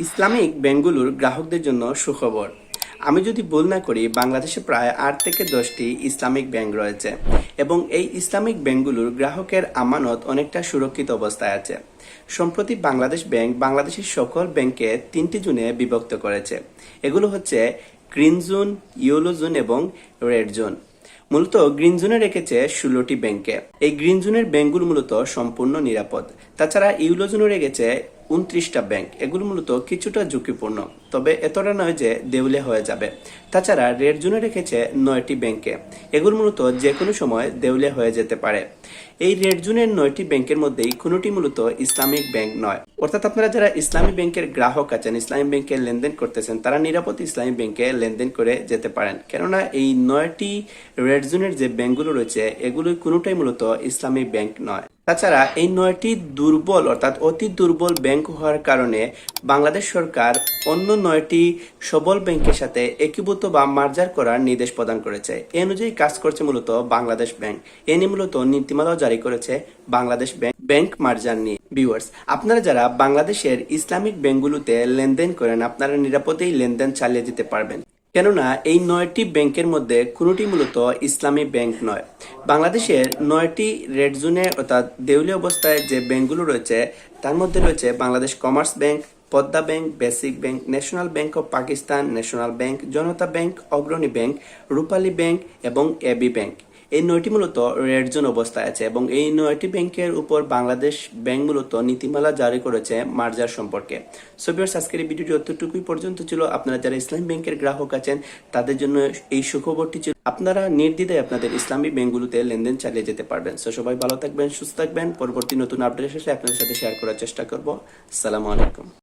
Islamic ব্যাংকগুলোর গ্রাহকদের জন্য সুখবর। আমি যদি ভুল না করি, বাংলাদেশে প্রায় আট থেকে দশটি ইসলামিক ব্যাংক রয়েছে এবং এই ইসলামিক ব্যাংকগুলোর গ্রাহকের আমানত অনেকটা সুরক্ষিত অবস্থায় আছে। সম্প্রতি বাংলাদেশ ব্যাংক বাংলাদেশের সকল ব্যাংকে তিনটি জোনে বিভক্ত করেছে। এগুলো হচ্ছে গ্রিন জোন, ইয়েলো জোন এবং রেড জোন। মূলত গ্রিন জোনে রেখেছে ষোলোটি ব্যাংকে এই গ্রিন জোনের ব্যাংকগুলো মূলত সম্পূর্ণ নিরাপদ। তাছাড়া ইউলো জোনে রেখেছে উনত্রিশটা ব্যাংক, এগুলো মূলত কিছুটা ঝুঁকিপূর্ণ। তবে এতটা নয় যে দেউলে হয়ে যাবে। তাছাড়া রেড জোনে রেখেছে নয়টি ব্যাংকে। এগুলো মূলত যে কোনো সময় দেউলে হয়ে যেতে পারে। এই রেড জোনের নয়টি ব্যাংকের মধ্যেই কোনোটি মূলত ইসলামিক ব্যাংক নয়। অর্থাৎ আপনারা যারা ইসলামী ব্যাংকের গ্রাহক আছেন, ইসলামী ব্যাংকে লেনদেন করতেছেন, তারা নিরাপদ ইসলামী ব্যাংকে লেনদেন করে যেতে পারেন। কেননা এই নয়টি রেড জোনের যে ব্যাংকগুলো রয়েছে, এগুলো কোনোটাই মূলত ইসলামিক ব্যাংক নয়। তাছাড়া এই নয়টি দুর্বল, অর্থাৎ অতি দুর্বল ব্যাংক হওয়ার কারণে বাংলাদেশ সরকার অন্য নয়টি সবল ব্যাংকের সাথে একীভূত বা মার্জার করার নির্দেশ প্রদান করেছে। এ অনুযায়ী কাজ করছে মূলত বাংলাদেশ ব্যাংক এ নিয়ে মূলত নীতিমালাও জারি করেছে বাংলাদেশ ব্যাংক ব্যাংক মার্জার নিয়ে। ভিউয়ার্স আপনারা যারা বাংলাদেশের ইসলামিক ব্যাংকগুলোতে লেনদেন করেন, আপনারা নিরাপদেই লেনদেন চালিয়ে যেতে পারবেন। কেননা এই নয়টি ব্যাংকের মধ্যে কোনোটি মূলত ইসলামী ব্যাংক নয়। বাংলাদেশের নয়টি রেড জোনে অর্থাৎ দেউলি অবস্থায় যে ব্যাংকগুলো রয়েছে, তার মধ্যে রয়েছে Bangladesh commerce bank, Padma bank, basic bank, national bank of Pakistan, national bank, Janata bank, Agrani bank, Rupali bank এবং এবি ব্যাংক। এই নয়টি মূলত রেড জোন অবস্থায় আছে এবং এই নয়টি ব্যাংকের উপর বাংলাদেশ ব্যাংক মূলত নীতিমালা জারি করেছে মার্জার সম্পর্কে। সোভিয়ার্স আজকের এই ভিডিওটি অতটুকুই পর্যন্ত ছিল। আপনারা যারা ইসলামী ব্যাংকের গ্রাহক আছেন, তাদের জন্য এই সুখবরটি ছিল, আপনারা নির্দ্বিধায় আপনাদের ইসলামী ব্যাংকগুলোতে লেনদেন চালিয়ে যেতে পারবেন। সো সবাই ভালো থাকবেন, সুস্থ থাকবেন। পরবর্তী নতুন আপডেট এসে আপনাদের সাথে শেয়ার করার চেষ্টা করব। আসসালামু আলাইকুম।